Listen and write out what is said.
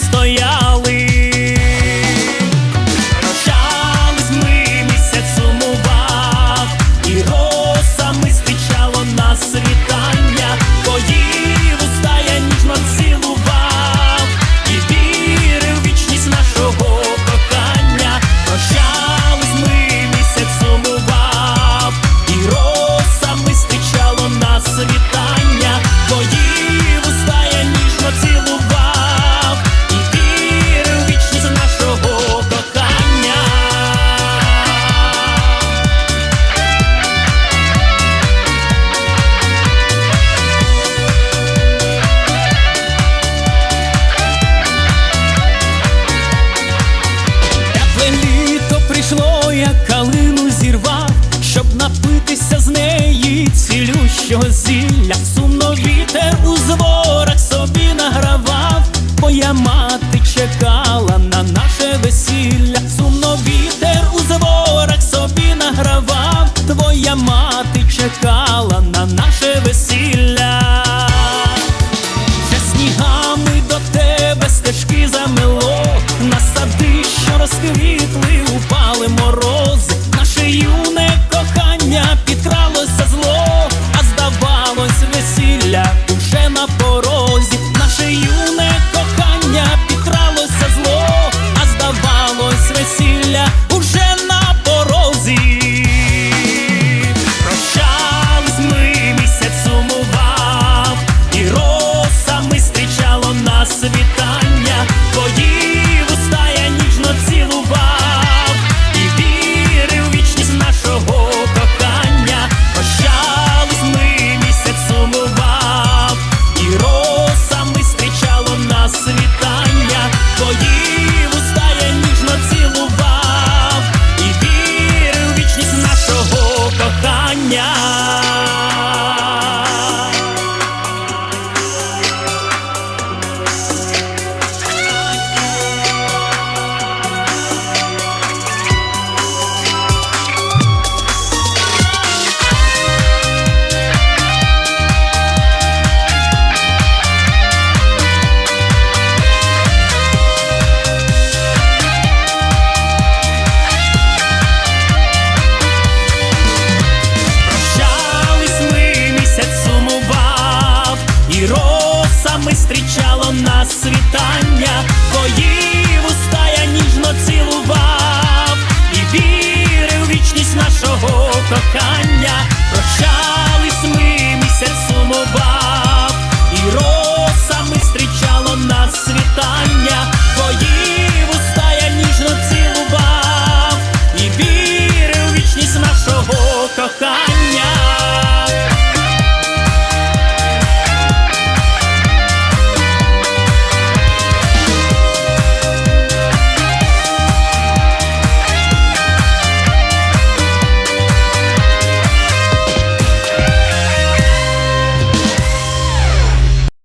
стояв. chose la so зустрічало нас світання, твої уста я ніжно цілував і вірив вічність нашого кохання. Прощай